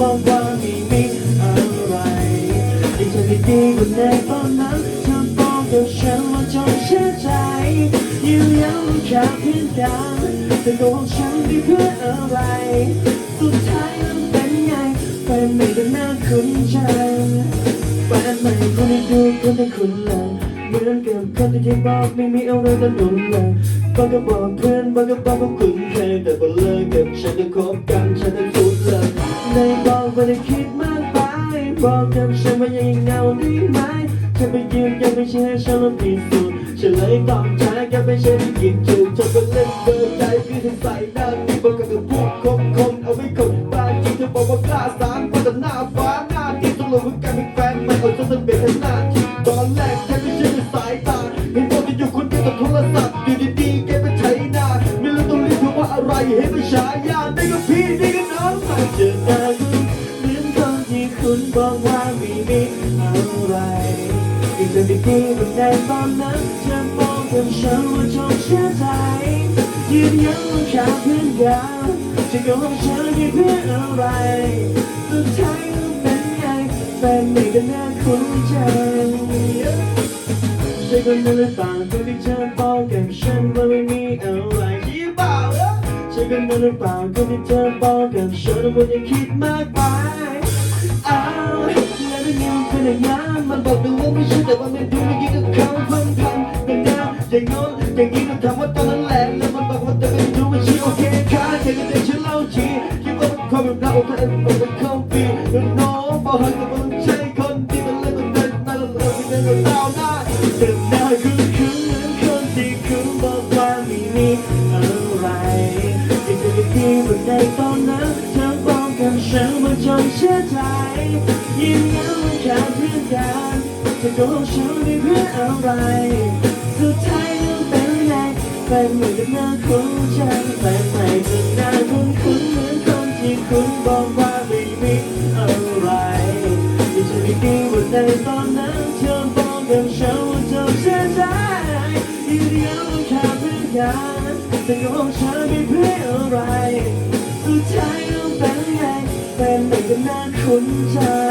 บอกว่าไม่มีอะไรดีใจดีๆคนในตอนนั้นเธอบอกกับฉันว่าจงเชื่อใจยืนยันแค่เพียงกันแต่ตัวงฉันไม่เพื่ออะไรสุดท้ายมันเป็นไงไปไม่ได้น่าคุ้นใจแฟนใหม่คนนี้ดูคนที่คุ้นเลยเหมือนเกับคนที่ที่บอกไม่มีอะไรตะนุนเลยบางก็บอกเพื่อนบางก็บอกว่าคุ้นเคยแต่บอกเลิกกับฉันจะคบกันฉันจะ สุดเลยบอกว่าได้คิดมากไปบอกกับฉันว่ายังเงาได้ไหมฉันไปยืนยังไม่ใช่ให้ฉันลองพิสูจน์ฉันเลยตอบใจกันไม่ใช่ที่กินจุกเธอก็เล่นเบอร์ใจพี่ถึงใส่หน้านี่บอกกับเธอพูดคมคมเอาไว้คนบ้านจริงเธอบอกว่ากล้าสารก็แต่หน้าฟ้าหน้าดินตกลงกันเป็นแฟนไม่เอาจนต้องเป็นหน้าที่ตอนแรกแค่ไม่เชื่อในสายตาเห็นตัวที่อยู่คนเดียวกับโทรศัพท์อยู่ดีๆ อะไรให้ไม่ฉายาได้ก็พี่ได้ก็น้องมาเจอหน้เหมือนคนที่คุณบอกว่าไม่มีอะไรที่จะได้ดีกว่าในตอนนั้นเธอบอกกับฉันว่าจงเชื่อใจยืนยันว่าแค่เพื่อนกันจะโกหกฉันได้เพื่ออะไรสุดท้ายก็เป็นไงแฟนไม่ได้น่าคุ้นใจใช่คนนั้นหรือเปล่าคนที่เธอบอกกับฉันว่าไม่มี ใช่คนนั้นหรือเปล่าคนที่เธอบอกกับฉันว่าอย่าคิดมากไปอ้าวแล้วเป็นยังเป็นอย่างนั้นมันบอกดูว่าไม่ใช่แต่ว่าไม่ดูเมื่อกี้ก็เขาเพิ่งทำเป็นแนวอย่างโน้นอย่างนี้ก็ทำว่าตอนนั้นแหละแล้วมันบอกว่าแต่ไม่ดูไม่ใช่โอเคค่ะเธอก็จะฉันเล่าทีคิดว่าเป็นความแบบเราแต่มันเป็นเข้าปีน้องบอกให้กับมันใช่คนที่มันเล่นมันเดินมาแล้วเราไม่ได้เราหน้าแต่หน้าคือคือคนที่คุณบอกว่าม่มี นว่าจงเชื่อใจยิ้มยันว่าแค่เพื่อนกันจะโกหกฉันได้เพื่ออะไร สุดท้ายก็เป็นไงแฟนเหมือนกับหน้าคุ้นใจแฟนใหม่จะหน้าคุ้นคุ้นเหมือนคนที่คุณบอกว่าไม่มีอะไรที่จะได้ดีว่าในตอนนั้นเธอบอกกับฉันว่าจงเชื่อใจยืนยันว่าแค่เพื่อนกันจะโกหกฉันได้เพื่ออะไร คุ้นใจ